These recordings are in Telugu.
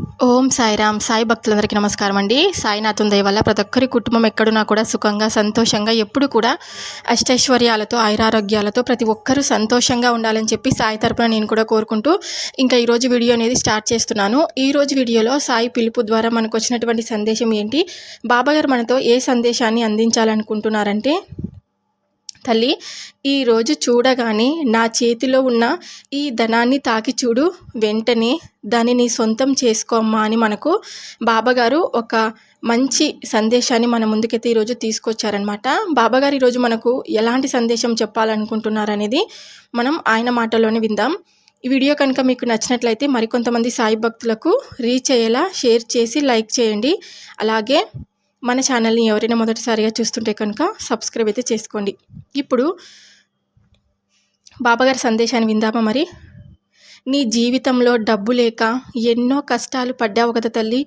ఓం సాయిరామ్ సాయి భక్తులందరికీ నమస్కారం అండి సాయినాథం దయ వల్ల ప్రతి ఒక్కరి కుటుంబం ఎక్కడున్నా కూడా సుఖంగా సంతోషంగా ఎప్పుడు కూడా అష్టైశ్వర్యాలతో ఆయురారోగ్యాలతో ప్రతి ఒక్కరూ సంతోషంగా ఉండాలని చెప్పి సాయి తరపున నేను కూడా కోరుకుంటూ ఇంకా ఈరోజు వీడియో అనేది స్టార్ట్ చేస్తున్నాను. ఈరోజు వీడియోలో సాయి పిలుపు ద్వారా మనకు వచ్చినటువంటి సందేశం ఏంటి? బాబాగారు మనతో ఏ సందేశాన్ని అందించాలనుకుంటున్నారంటే తల్లి ఈరోజు చూడగానే నా చేతిలో ఉన్న ఈ ధనాన్ని తాకి చూడు వెంటనే దానిని సొంతం చేసుకోమ్మా అని మనకు బాబాగారు ఒక మంచి సందేశాన్ని మన ముందుకైతే ఈరోజు తీసుకొచ్చారనమాట బాబాగారు ఈరోజు మనకు ఎలాంటి సందేశం చెప్పాలనుకుంటున్నారనేది మనం ఆయన మాటలోనే విందాం. ఈ వీడియో కనుక మీకు నచ్చినట్లయితే మరికొంతమంది సాయి భక్తులకు రీచ్ అయ్యేలా షేర్ చేసి లైక్ చేయండి. అలాగే మన ఛానల్ని ఎవరైనా మొదటిసారిగా చూస్తుంటే కనుక సబ్స్క్రైబ్ అయితే చేసుకోండి. ఇప్పుడు బాబాగారి సందేశాన్ని విందామా మరి? నీ జీవితంలో డబ్బు లేక ఎన్నో కష్టాలు పడ్డావు కదా తల్లి.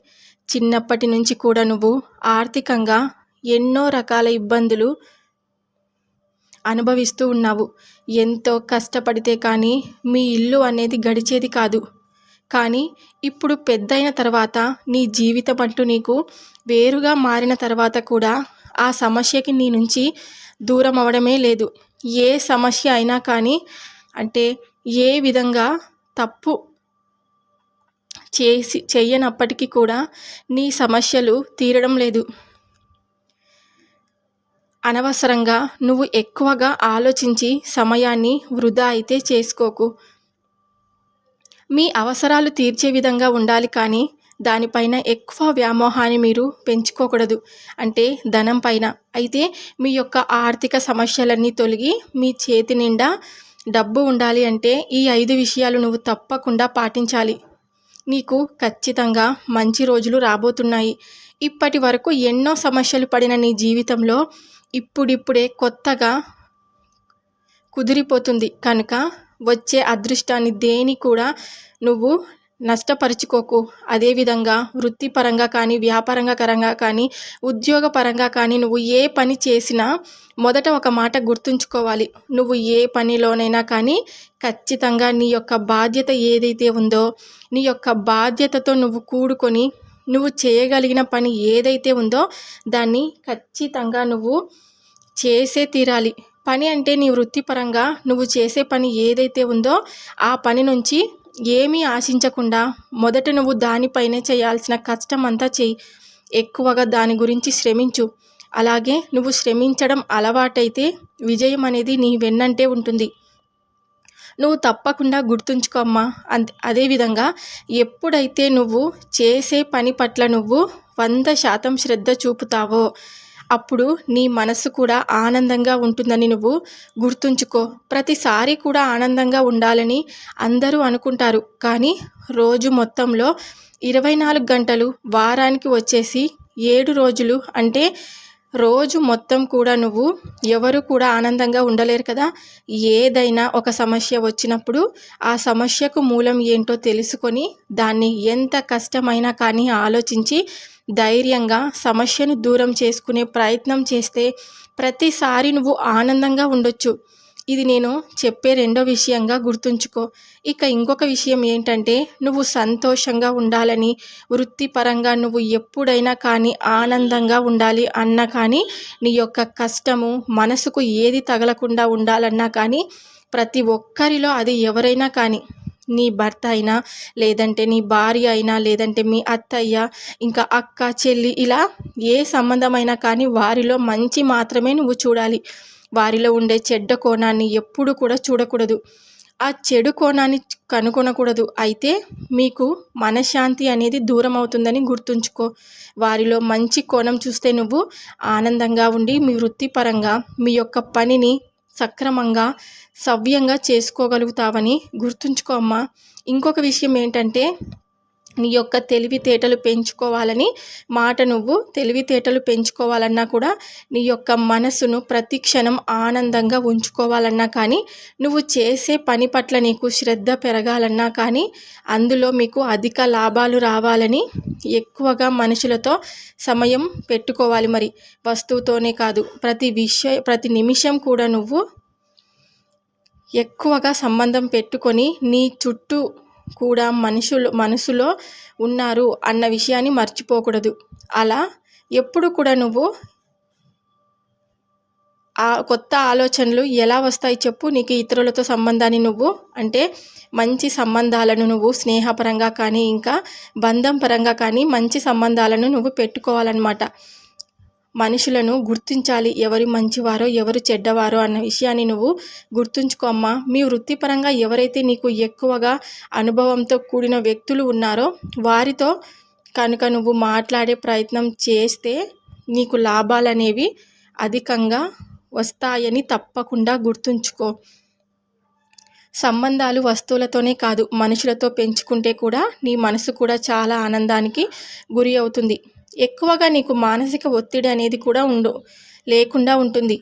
చిన్నప్పటి నుంచి కూడా నువ్వు ఆర్థికంగా ఎన్నో రకాల ఇబ్బందులు అనుభవిస్తూ ఉన్నావు. ఎంతో కష్టపడితే కానీ మీ ఇల్లు అనేది గడిచేది కాదు. కానీ ఇప్పుడు పెద్దయిన తర్వాత నీ జీవితం అంటూ నీకు వేరుగా మారిన తర్వాత కూడా ఆ సమస్యకి నీ నుంచి దూరం అవడమే లేదు. ఏ సమస్య అయినా కానీ అంటే ఏ విధంగా తప్పు చేసి చేయనప్పటికీ కూడా నీ సమస్యలు తీరడం లేదు. అనవసరంగా నువ్వు ఎక్కువగా ఆలోచించి సమయాన్ని వృధా అయితే చేసుకోకు. మీ అవసరాలు తీర్చే విధంగా ఉండాలి కానీ దానిపైన ఎక్కువ వ్యామోహాన్ని మీరు పెంచుకోకూడదు. అంటే ధనం పైన. అయితే మీ యొక్క ఆర్థిక సమస్యలన్నీ తొలగి మీ చేతి నిండా డబ్బు ఉండాలి అంటే ఈ ఐదు విషయాలు నువ్వు తప్పకుండా పాటించాలి. నీకు ఖచ్చితంగా మంచి రోజులు రాబోతున్నాయి. ఇప్పటి వరకు ఎన్నో సమస్యలు పడిన నీ జీవితంలో ఇప్పుడిప్పుడే కొత్తగా కుదిరిపోతుంది. కనుక వచ్చే అదృష్టాన్ని దేని కూడా నువ్వు నష్టపరుచుకోకు. అదేవిధంగా వృత్తిపరంగా కానీ వ్యాపారంగా కరంగా కానీ ఉద్యోగపరంగా కానీ నువ్వు ఏ పని చేసినా మొదట ఒక మాట గుర్తుంచుకోవాలి. నువ్వు ఏ పనిలోనైనా కానీ ఖచ్చితంగా నీ యొక్క బాధ్యత ఏదైతే ఉందో నీ యొక్క బాధ్యతతో నువ్వు కూడుకొని నువ్వు చేయగలిగిన పని ఏదైతే ఉందో దాన్ని ఖచ్చితంగా నువ్వు చేసే తీరాలి. పని అంటే నీ వృత్తిపరంగా నువ్వు చేసే పని ఏదైతే ఉందో ఆ పని నుంచి ఏమీ ఆశించకుండా మొదట నువ్వు దానిపైనే చేయాల్సిన కష్టం అంతా చెయ్యి ఎక్కువగా దాని గురించి శ్రమించు. అలాగే నువ్వు శ్రమించడం అలవాటైతే విజయం అనేది నీ వెన్నంటే ఉంటుంది. నువ్వు తప్పకుండా గుర్తుంచుకోమ్మా అంతే అదేవిధంగా ఎప్పుడైతే నువ్వు చేసే పని పట్ల నువ్వు వంద శాతం శ్రద్ధ చూపుతావో అప్పుడు నీ మనసు కూడా ఆనందంగా ఉంటుందని నువ్వు గుర్తుంచుకో. ప్రతిసారి కూడా ఆనందంగా ఉండాలని అందరూ అనుకుంటారు. కానీ రోజు మొత్తంలో ఇరవై నాలుగు గంటలు వారానికి వచ్చేసి ఏడు రోజులు అంటే రోజు మొత్తం కూడా నువ్వు ఎవరు కూడా ఆనందంగా ఉండలేరు కదా. ఏదైనా ఒక సమస్య వచ్చినప్పుడు ఆ సమస్యకు మూలం ఏంటో తెలుసుకొని దాన్ని ఎంత కష్టమైనా కానీ ఆలోచించి ధైర్యంగా సమస్యను దూరం చేసుకునే ప్రయత్నం చేస్తే ప్రతిసారి నువ్వు ఆనందంగా ఉండొచ్చు. ఇది నేను చెప్పే రెండో విషయంగా గుర్తుంచుకో. ఇక ఇంకొక విషయం ఏంటంటే నువ్వు సంతోషంగా ఉండాలని వృత్తిపరంగా నువ్వు ఎప్పుడైనా కానీ ఆనందంగా ఉండాలి అన్నా కానీ నీ యొక్క కష్టము మనసుకు ఏది తగలకుండా ఉండాలన్నా కానీ ప్రతి ఒక్కరిలో అది ఎవరైనా కానీ నీ భర్త అయినా లేదంటే నీ భార్య అయినా లేదంటే మీ అత్తయ్య ఇంకా అక్క చెల్లి ఇలా ఏ సంబంధమైనా కానీ వారిలో మంచి మాత్రమే నువ్వు చూడాలి. వారిలో ఉండే చెడ్డ కోణాన్ని ఎప్పుడు కూడా చూడకూడదు. ఆ చెడు కోణాన్ని కనుగొనకూడదు. అయితే మీకు మనశ్శాంతి అనేది దూరం అవుతుందని గుర్తుంచుకో. వారిలో మంచి కోణం చూస్తే నువ్వు ఆనందంగా ఉండి మీ వృత్తిపరంగా మీ యొక్క పనిని సక్రమంగా సవ్యంగా చేసుకోగలుగుతావని గుర్తుంచుకో అమ్మా. ఇంకొక విషయం ఏంటంటే నీ యొక్క తెలివితేటలు పెంచుకోవాలని మాట నువ్వు తెలివితేటలు పెంచుకోవాలన్నా కూడా నీ యొక్క మనసును ప్రతి క్షణం ఆనందంగా ఉంచుకోవాలన్నా కానీ నువ్వు చేసే పని పట్ల నీకు శ్రద్ధ పెరగాలన్నా కానీ అందులో మీకు అధిక లాభాలు రావాలని ఎక్కువగా మనుషులతో సమయం పెట్టుకోవాలి మరి. వస్తువుతోనే కాదు ప్రతి విషయ ప్రతి నిమిషం కూడా నువ్వు ఎక్కువగా సంబంధం పెట్టుకొని నీ చుట్టూ కూడా మనుషులు మనసులో ఉన్నారు అన్న విషయాన్ని మర్చిపోకూడదు. అలా ఎప్పుడు కూడా నువ్వు ఆ కొత్త ఆలోచనలు ఎలా వస్తాయి చెప్పు. నీకు ఇతరులతో సంబంధాన్ని నువ్వు అంటే మంచి సంబంధాలను నువ్వు స్నేహపరంగా కానీ ఇంకా బంధం పరంగా కానీ మంచి సంబంధాలను నువ్వు పెట్టుకోవాలన్నమాట. మనుషులను గుర్తించాలి. ఎవరు మంచివారో ఎవరు చెడ్డవారో అన్న విషయాన్ని నువ్వు గుర్తుంచుకో అమ్మా. మీ వృత్తిపరంగా ఎవరైతే నీకు ఎక్కువగా అనుభవంతో కూడిన వ్యక్తులు ఉన్నారో వారితో కనుక నువ్వు మాట్లాడే ప్రయత్నం చేస్తే నీకు లాభాలు అనేవి అధికంగా వస్తాయని తప్పకుండా గుర్తుంచుకో. సంబంధాలు వస్తువులతోనే కాదు మనుషులతో పెంచుకుంటే కూడా నీ మనసు కూడా చాలా ఆనందానికి గురి అవుతుంది. ఎక్కువగా నీకు మానసిక ఒత్తిడి అనేది కూడా ఉండు లేకుండా ఉంటుంది.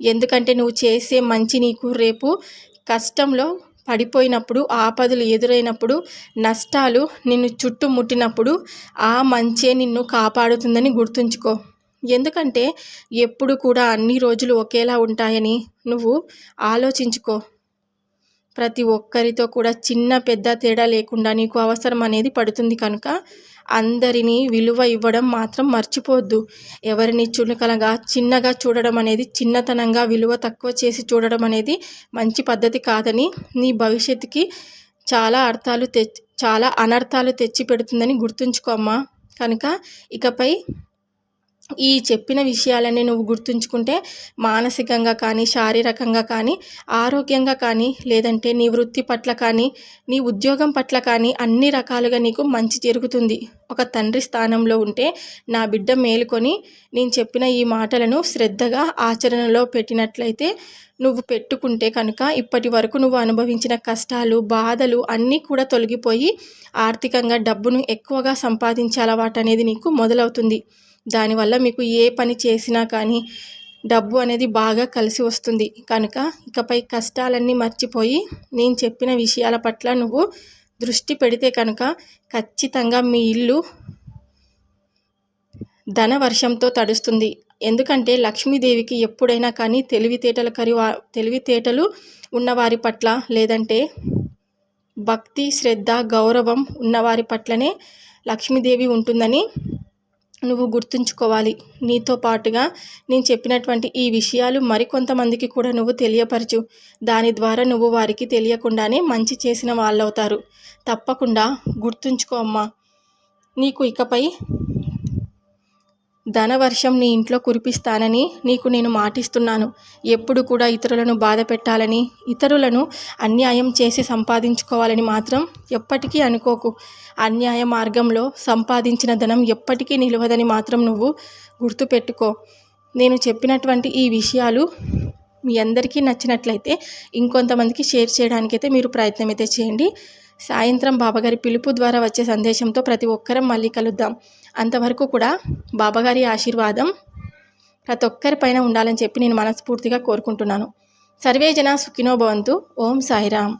ఎందుకంటే నువ్వు చేసే మంచి నీకు రేపు కష్టంలో పడిపోయినప్పుడు ఆపదలు ఎదురైనప్పుడు నష్టాలు నిన్ను చుట్టుముట్టినప్పుడు ఆ మంచే నిన్ను కాపాడుతుందని గుర్తుంచుకో. ఎందుకంటే ఎప్పుడు కూడా అన్ని రోజులు ఒకేలా ఉంటాయని నువ్వు ఆలోచించుకో. ప్రతి ఒక్కరితో కూడా చిన్న పెద్ద తేడా లేకుండా నీకు అవసరం అనేది పడుతుంది కనుక అందరినీ విలువ ఇవ్వడం మాత్రం మర్చిపోవద్దు. ఎవరిని చులకనగా చిన్నగా చూడడం అనేది చిన్నతనంగా విలువ తక్కువ చేసి చూడడం అనేది మంచి పద్ధతి కాదని నీ భవిష్యత్తుకి చాలా అర్థాలు తెచ్చి చాలా అనర్థాలు తెచ్చి పెడుతుందని గుర్తుంచుకోమ్మా కనుక ఇకపై ఈ చెప్పిన విషయాలన్నీ నువ్వు గుర్తుంచుకుంటే మానసికంగా కానీ శారీరకంగా కానీ ఆరోగ్యంగా కానీ లేదంటే నీ వృత్తి పట్ల కానీ నీ ఉద్యోగం పట్ల కానీ అన్ని రకాలుగా నీకు మంచి జరుగుతుంది. ఒక తండ్రి స్థానంలో ఉంటే నా బిడ్డ మేలుకొని నేను చెప్పిన ఈ మాటలను శ్రద్ధగా ఆచరణలో పెట్టినట్లయితే నువ్వు పెట్టుకుంటే కనుక ఇప్పటి వరకు నువ్వు అనుభవించిన కష్టాలు బాధలు అన్నీ కూడా తొలగిపోయి ఆర్థికంగా డబ్బును ఎక్కువగా సంపాదించే అలవాటు అనేది నీకు మొదలవుతుంది. దానివల్ల మీకు ఏ పని చేసినా కానీ డబ్బు అనేది బాగా కలిసి వస్తుంది. కనుక ఇకపై కష్టాలన్నీ మర్చిపోయి నేను చెప్పిన విషయాల పట్ల నువ్వు దృష్టి పెడితే కనుక ఖచ్చితంగా మీ ఇల్లు ధన వర్షంతో తడుస్తుంది. ఎందుకంటే లక్ష్మీదేవికి ఎప్పుడైనా కానీ తెలివితేటలు కరి తెలివితేటలు ఉన్నవారి పట్ల లేదంటే భక్తి శ్రద్ధ గౌరవం ఉన్నవారి పట్లనే లక్ష్మీదేవి ఉంటుందని నువ్వు గుర్తుంచుకోవాలి. నీతో పాటుగా నేను చెప్పినటువంటి ఈ విషయాలు మరికొంతమందికి కూడా నువ్వు తెలియపరచు. దాని ద్వారా నువ్వు వారికి తెలియకుండానే మంచి చేసిన వాళ్ళవుతారు. తప్పకుండా గుర్తుంచుకో అమ్మా. నీకు ఇకపై ధనవర్షం నీ ఇంట్లో కురిపిస్తానని నీకు నేను మాటిస్తున్నాను. ఎప్పుడు కూడా ఇతరులను బాధ పెట్టాలని ఇతరులను అన్యాయం చేసి సంపాదించుకోవాలని మాత్రం ఎప్పటికీ అనుకోకు. అన్యాయ మార్గంలో సంపాదించిన ధనం ఎప్పటికీ నిలవదని మాత్రం నువ్వు గుర్తుపెట్టుకో. నేను చెప్పినటువంటి ఈ విషయాలు మీ అందరికీ నచ్చినట్లయితే ఇంకొంతమందికి షేర్ చేయడానికైతే మీరు ప్రయత్నం అయితే చేయండి. సాయంత్రం బాబాగారి పిలుపు ద్వారా వచ్చే సందేశంతో ప్రతి ఒక్కరం మళ్ళీ కలుద్దాం. అంతవరకు కూడా బాబాగారి ఆశీర్వాదం ప్రతి ఒక్కరిపైన ఉండాలని చెప్పి నేను మనస్ఫూర్తిగా కోరుకుంటున్నాను. సర్వే జన సుఖినో భవంతు. ఓం సాయిరామ్.